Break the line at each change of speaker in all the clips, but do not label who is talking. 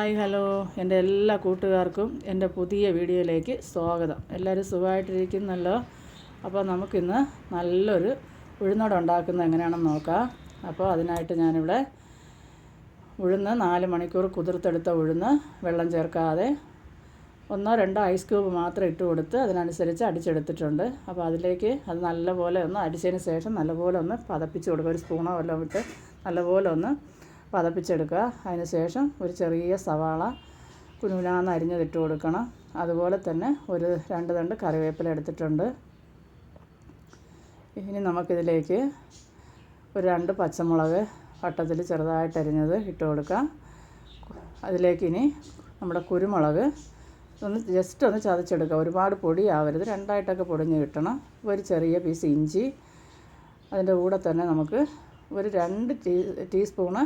Hi hello. എന്റെ എല്ലാ കൂട്ടുകാർക്കും എന്റെ പുതിയ വീഡിയോയിലേക്ക് സ്വാഗതം. എല്ലാവരും സുഖമായിട്ടിരിക്കുന്നല്ലോ? അപ്പോൾ നമുക്കിന്ന് നല്ലൊരു ഉഴുന്നട ഉണ്ടാക്കുന്നത് എങ്ങനെയാണെന്ന് നോക്കാം. അപ്പോൾ അതിനായിട്ട് ഞാനിവിടെ ഉഴുന്ന് നാല് മണിക്കൂർ കുതിർത്തെടുത്ത ഉഴുന്ന് വെള്ളം ചേർക്കാതെ ഒന്നോ രണ്ടോ ഐസ് ക്യൂബ് മാത്രം ഇട്ട് കൊടുത്ത് അതിനനുസരിച്ച് അടിച്ചെടുത്തിട്ടുണ്ട്. അപ്പോൾ അതിലേക്ക് അത് നല്ലപോലെ ഒന്ന് അടിച്ചതിന് ശേഷം നല്ലപോലെ ഒന്ന് പതപ്പിച്ച് കൊടുക്കുക. ഒരു സ്പൂണോ വല്ലതും ഇട്ട് നല്ലപോലെ ഒന്ന് പതപ്പിച്ചെടുക്കുക. അതിന് ശേഷം ഒരു ചെറിയ സവാള കുനുകുനാന്ന് അരിഞ്ഞതിട്ട് കൊടുക്കണം. അതുപോലെ തന്നെ ഒരു രണ്ട് തണ്ട് കറിവേപ്പില എടുത്തിട്ടുണ്ട്. ഇനി നമുക്കിതിലേക്ക് ഒരു രണ്ട് പച്ചമുളക് വട്ടത്തിൽ ചെറുതായിട്ട് അരിഞ്ഞത് ഇട്ട് കൊടുക്കാം അതിലേക്ക് ഇനി നമ്മുടെ കുരുമുളക് ഒന്ന് ജസ്റ്റ് ഒന്ന് ചതച്ചെടുക്കുക. ഒരുപാട് പൊടിയാവരുത്. രണ്ടായിട്ടൊക്കെ പൊടിഞ്ഞ് കിട്ടണം. ഒരു ചെറിയ പീസ് ഇഞ്ചി. അതിന്റെ കൂടെ തന്നെ നമുക്ക് ഒരു രണ്ട് ടീ ടീസ്പൂണ്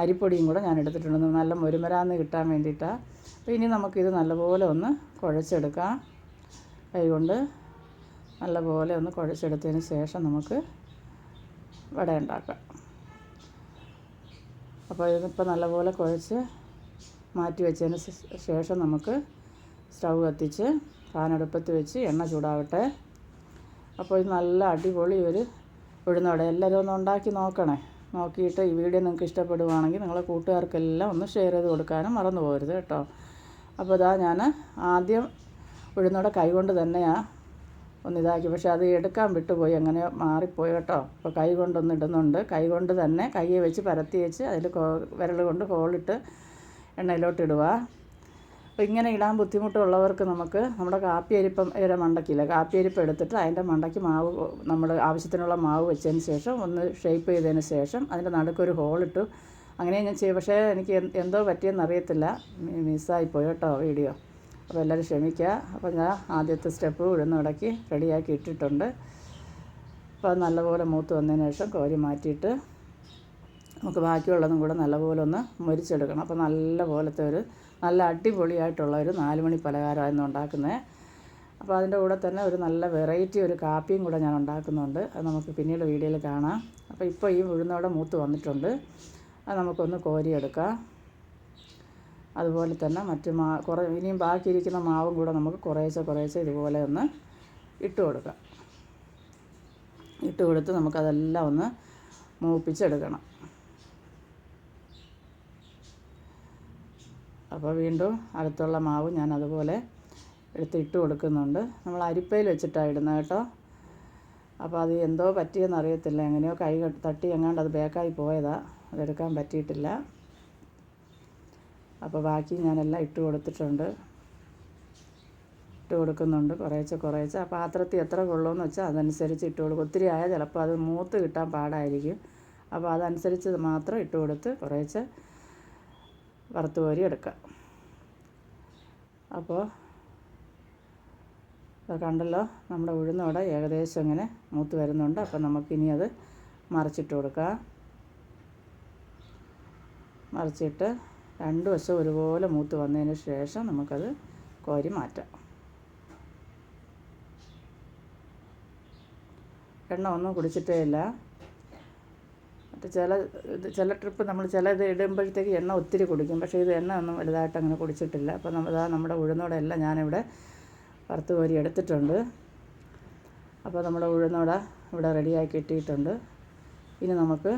അരിപ്പൊടിയും കൂടെ ഞാൻ എടുത്തിട്ടുണ്ട്. നല്ല മുരുമരാന്ന് കിട്ടാൻ വേണ്ടിയിട്ടാണ് അപ്പോൾ ഇനി നമുക്കിത് നല്ലപോലെ ഒന്ന് കുഴച്ചെടുക്കാം. കൈകൊണ്ട് നല്ലപോലെ ഒന്ന് കുഴച്ചെടുത്തതിന് ശേഷം നമുക്ക് വട ഉണ്ടാക്കാം. അപ്പോൾ ഇതിപ്പോൾ നല്ലപോലെ കുഴച്ച് മാറ്റി വെച്ചതിന് ശേഷം നമുക്ക് സ്റ്റൗ കത്തിച്ച് പാനടുപ്പത്ത് വെച്ച് എണ്ണ ചൂടാവട്ടെ. അപ്പോൾ ഇത് നല്ല അടിപൊളി ഒരു ഉഴുന്നോടെ എല്ലാവരും ഒന്ന് ഉണ്ടാക്കി നോക്കണേ. നോക്കിയിട്ട് ഈ വീഡിയോ നിങ്ങൾക്ക് ഇഷ്ടപ്പെടുവാണെങ്കിൽ നിങ്ങളെ കൂട്ടുകാർക്കെല്ലാം ഒന്ന് ഷെയർ ചെയ്ത് കൊടുക്കാനും മറന്നു പോകരുത് കേട്ടോ. അപ്പോൾ ഇതാ ഞാൻ ആദ്യം ഉഴുന്നോടെ കൈകൊണ്ട് തന്നെയാണ് ഒന്ന് ഇതാക്കി. പക്ഷേ അത് എടുക്കാൻ വിട്ടുപോയി. അങ്ങനെ മാറിപ്പോയി കേട്ടോ. അപ്പോൾ കൈ കൊണ്ടൊന്ന് ഇടുന്നുണ്ട്. കൈ കൊണ്ട് തന്നെ കൈയെ വെച്ച് പരത്തി വെച്ച് അതിൽ വിരൽ കൊണ്ട് ഹോളിട്ട് എണ്ണയിലോട്ട് ഇടുക അപ്പോൾ ഇങ്ങനെ ഇടാൻ ബുദ്ധിമുട്ടുള്ളവർക്ക് നമുക്ക് നമ്മുടെ കാപ്പിയരിപ്പം ഇവരെ മണ്ടക്കില്ല? കാപ്പിയരിപ്പം എടുത്തിട്ട് അതിന്റെ മണ്ടയ്ക്ക് മാവ് നമ്മൾ ആവശ്യത്തിനുള്ള മാവ് വെച്ചതിന് ശേഷം ഒന്ന് ഷേപ്പ് ചെയ്തതിന് ശേഷം അതിന്റെ നടുക്കൊരു ഹോളിട്ടു അങ്ങനെ ഞാൻ ചെയ്യും. പക്ഷേ എനിക്ക് എന്തോ പറ്റിയെന്ന് അറിയത്തില്ല. മിസ്സായിപ്പോയി കേട്ടോ വീഡിയോ. അപ്പോൾ എല്ലാവരും ക്ഷമിക്കുക. അപ്പോൾ ഞാൻ ആദ്യത്തെ സ്റ്റെപ്പ് ഉഴുന്നിടക്കി റെഡിയാക്കി ഇട്ടിട്ടുണ്ട്. അപ്പോൾ അത് നല്ലപോലെ മൂത്ത് വന്നതിന് ശേഷം കോരി മാറ്റിയിട്ട് നമുക്ക് ബാക്കിയുള്ളതും കൂടെ നല്ലപോലെ ഒന്ന് മുരിച്ചെടുക്കണം. അപ്പോൾ നല്ല പോലത്തെ ഒരു നല്ല അടിപൊളിയായിട്ടുള്ള ഒരു നാല് മണി പലഹാരമായിരുന്നു ഉണ്ടാക്കുന്നത്. അപ്പോൾ അതിന്റെ കൂടെ തന്നെ ഒരു നല്ല വെറൈറ്റി ഒരു കാപ്പിയും കൂടെ ഞാൻ ഉണ്ടാക്കുന്നുണ്ട്. അത് നമുക്ക് പിന്നീട് വീഡിയോയിൽ കാണാം. അപ്പോൾ ഇപ്പോൾ ഈ ഉഴുന്നോടെ മൂത്ത് വന്നിട്ടുണ്ട്. അത് നമുക്കൊന്ന് കോരിയെടുക്കാം. അതുപോലെ തന്നെ മറ്റു മാ കുറേ ഇനിയും ബാക്കിയിരിക്കുന്ന മാവും കൂടെ നമുക്ക് കുറേശ്ശെ കുറേശ്ശെ ഇതുപോലെ ഒന്ന് ഇട്ട് കൊടുക്കാം. ഇട്ട് കൊടുത്ത് നമുക്കതെല്ലാം ഒന്ന് മൂപ്പിച്ചെടുക്കണം. അപ്പോൾ വീണ്ടും അടുത്തുള്ള മാവ് ഞാൻ അതുപോലെ എടുത്ത് ഇട്ട് കൊടുക്കുന്നുണ്ട്. നമ്മൾ അരിപ്പയിൽ വെച്ചിട്ടാണ് ഇടുന്നത് കേട്ടോ. അപ്പോൾ അത് എന്തോ പറ്റിയെന്ന് അറിയത്തില്ല. എങ്ങനെയോ കൈ തട്ടി എങ്ങാണ്ട് അത് ബേക്കായി പോയതാണ് അതെടുക്കാൻ പറ്റിയിട്ടില്ല. അപ്പോൾ ബാക്കി ഞാനെല്ലാം ഇട്ട് കൊടുത്തിട്ടുണ്ട്. ഇട്ട് കൊടുക്കുന്നുണ്ട് കുറേശ്ശെ കുറേശ്ശെ. ആ പാത്രത്തിൽ എത്ര കൊള്ളുമെന്ന് വെച്ചാൽ അതനുസരിച്ച് ഇട്ട് കൊടുക്കും. ഒത്തിരി ആയാൽ ചിലപ്പോൾ അത് മൂത്ത് കിട്ടാൻ പാടായിരിക്കും. അപ്പോൾ അതനുസരിച്ച് മാത്രം ഇട്ട് കൊടുത്ത് കുറേശ്ശെ വറുത്ത് കോരി എടുക്കാം അപ്പോൾ കണ്ടല്ലോ നമ്മുടെ ഉഴുന്നോടെ ഏകദേശം ഇങ്ങനെ മൂത്ത് വരുന്നുണ്ട്. അപ്പോൾ നമുക്കിനി അത് മറിച്ചിട്ട് കൊടുക്കാം. മറിച്ചിട്ട് രണ്ട് വശം ഒരുപോലെ മൂത്ത് വന്നതിന് ശേഷം നമുക്കത് കോരി മാറ്റാം. എണ്ണ ഒന്നും കുടിച്ചിട്ടേ ഇല്ല. ചില ഇത് ചില ട്രിപ്പ് നമ്മൾ ചില ഇത് ഇടുമ്പോഴത്തേക്ക് എണ്ണ ഒത്തിരി കുടിക്കും. പക്ഷേ ഇത് എണ്ണ ഒന്നും വലുതായിട്ട് അങ്ങനെ കുടിച്ചിട്ടില്ല. അപ്പോൾ നമ്മൾ ഇതാ നമ്മുടെ ഉഴുന്നോടെ എല്ലാം ഞാനിവിടെ വറുത്ത് കോരി എടുത്തിട്ടുണ്ട്. അപ്പോൾ നമ്മുടെ ഉഴുന്നോട ഇവിടെ റെഡിയാക്കി ഇട്ടിട്ടുണ്ട് ഇനി നമുക്ക്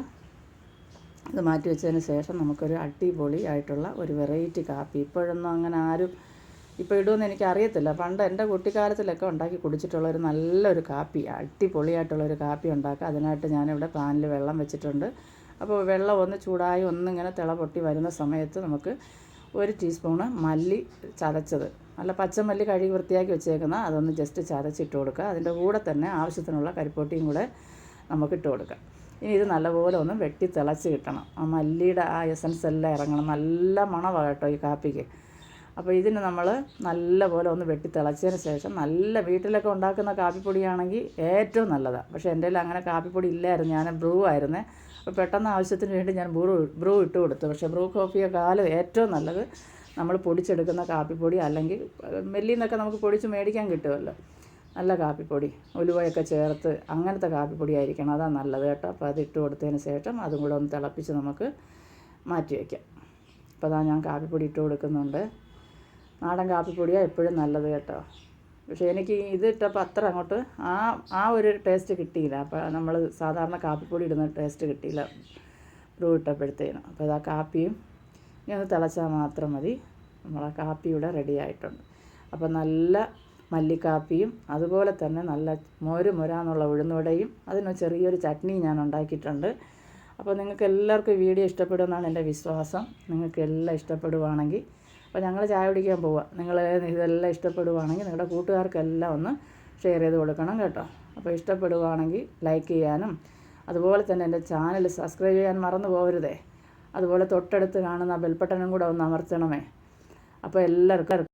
ഇത് മാറ്റി വെച്ചതിന് ശേഷം നമുക്കൊരു അടിപൊളി ആയിട്ടുള്ള ഒരു വെറൈറ്റി കാപ്പി ഇപ്പോഴൊന്നും അങ്ങനെ ആരും ഇപ്പോൾ ഇടുമെന്ന് എനിക്ക് അറിയത്തില്ല പണ്ട് എന്റെ കുട്ടിക്കാലത്തിലൊക്കെ ഉണ്ടാക്കി കുടിച്ചിട്ടുള്ള ഒരു നല്ലൊരു കാപ്പി അടിപൊളിയായിട്ടുള്ളൊരു കാപ്പി ഉണ്ടാക്കുക. അതിനായിട്ട് ഞാനിവിടെ പാനിൽ വെള്ളം വെച്ചിട്ടുണ്ട്. അപ്പോൾ വെള്ളം ഒന്ന് ചൂടായി ഒന്നിങ്ങനെ തിള പൊട്ടി വരുന്ന സമയത്ത് നമുക്ക് ഒരു ടീസ്പൂണ് മല്ലി ചതച്ചത്. നല്ല പച്ചമല്ലി കഴുകി വൃത്തിയാക്കി വെച്ചേക്കുന്ന അതൊന്ന് ജസ്റ്റ് ചതച്ചിട്ട് കൊടുക്കുക. അതിന്റെ കൂടെ തന്നെ ആവശ്യത്തിനുള്ള കരിപ്പൊട്ടിയും കൂടെ നമുക്ക് ഇട്ട് കൊടുക്കാം. ഇനി ഇത് നല്ലപോലെ ഒന്ന് വെട്ടി തിളച്ച് കിട്ടണം. ആ മല്ലിയുടെ ആ എസൻസ് എല്ലാം ഇറങ്ങണം. നല്ല മണമാണ് കേട്ടോ ഈ കാപ്പിക്ക്. അപ്പോൾ ഇതിന് നമ്മൾ നല്ലപോലെ ഒന്ന് വെട്ടി തിളച്ചതിന് ശേഷം നല്ല വീട്ടിലൊക്കെ ഉണ്ടാക്കുന്ന കാപ്പിപ്പൊടിയാണെങ്കിൽ ഏറ്റവും നല്ലതാണ് പക്ഷേ എന്റെ അങ്ങനെ കാപ്പിപ്പൊടി ഇല്ലായിരുന്നു. ഞാൻ ബ്രൂ ആയിരുന്നേ. അപ്പോൾ പെട്ടെന്ന് ആവശ്യത്തിന് വേണ്ടി ഞാൻ ബ്രൂ ബ്രൂ ഇട്ട് കൊടുത്തു. പക്ഷേ ബ്രൂ കോഫിയെക്കാളും ഏറ്റവും നല്ലത് നമ്മൾ പൊടിച്ചെടുക്കുന്ന കാപ്പിപ്പൊടി അല്ലെങ്കിൽ മെല്ലിൽ നിന്നൊക്കെ നമുക്ക് പൊടിച്ച് മേടിക്കാൻ കിട്ടുമല്ലോ നല്ല കാപ്പിപ്പൊടി ഉലുവയൊക്കെ ചേർത്ത് അങ്ങനത്തെ കാപ്പിപ്പൊടി ആയിരിക്കണം. അതാണ് നല്ലത് കേട്ടോ. അപ്പോൾ അത് ഇട്ട് കൊടുത്തതിന് ശേഷം അതും കൂടെ ഒന്ന് തിളപ്പിച്ച് നമുക്ക് മാറ്റി വയ്ക്കാം അപ്പോൾ അതാ ഞാൻ കാപ്പിപ്പൊടി ഇട്ട് കൊടുക്കുന്നുണ്ട്. നാടൻ കാപ്പിപ്പൊടിയാണ് എപ്പോഴും നല്ലത് കേട്ടോ. പക്ഷേ എനിക്ക് ഇത് ഇട്ടപ്പോൾ അത്ര അങ്ങോട്ട് ആ ആ ഒരു ടേസ്റ്റ് കിട്ടിയില്ല. അപ്പോൾ നമ്മൾ സാധാരണ കാപ്പിപ്പൊടി ഇടുന്ന ടേസ്റ്റ് കിട്ടിയില്ല. ബ്രൂ ഇട്ടപ്പോഴത്തേനും. അപ്പോൾ ആ കാപ്പിയും ഇനി ഒന്ന് തിളച്ചാൽ മാത്രം മതി. നമ്മളെ കാപ്പി ഇവിടെ റെഡി ആയിട്ടുണ്ട്. അപ്പോൾ നല്ല മല്ലിക്കാപ്പിയും അതുപോലെ തന്നെ നല്ല മോര് മൊരാന്നുള്ള ഉഴുന്നുവടയും അതിന് ചെറിയൊരു ചട്നി ഞാൻ ഉണ്ടാക്കിയിട്ടുണ്ട്. അപ്പോൾ നിങ്ങൾക്ക് എല്ലാവർക്കും വീഡിയോ ഇഷ്ടപ്പെടുമെന്നാണ് എന്റെ വിശ്വാസം. നിങ്ങൾക്ക് എല്ലാം ഇഷ്ടപ്പെടുവാണെങ്കിൽ അപ്പോൾ ഞങ്ങൾ ചായ കുടിക്കാൻ പോവുക നിങ്ങൾ ഇതെല്ലാം ഇഷ്ടപ്പെടുവാണെങ്കിൽ നിങ്ങളുടെ കൂട്ടുകാർക്കെല്ലാം ഒന്ന് ഷെയർ ചെയ്ത് കൊടുക്കണം കേട്ടോ. അപ്പോൾ ഇഷ്ടപ്പെടുവാണെങ്കിൽ ലൈക്ക് ചെയ്യാനും അതുപോലെ തന്നെ എന്റെ ചാനൽ സബ്സ്ക്രൈബ് ചെയ്യാൻ മറന്നു പോകരുതേ. അതുപോലെ തൊട്ടടുത്ത് കാണുന്ന ബെൽബട്ടനും കൂടെ ഒന്ന് അമർത്തണമേ. അപ്പോൾ എല്ലാവർക്കും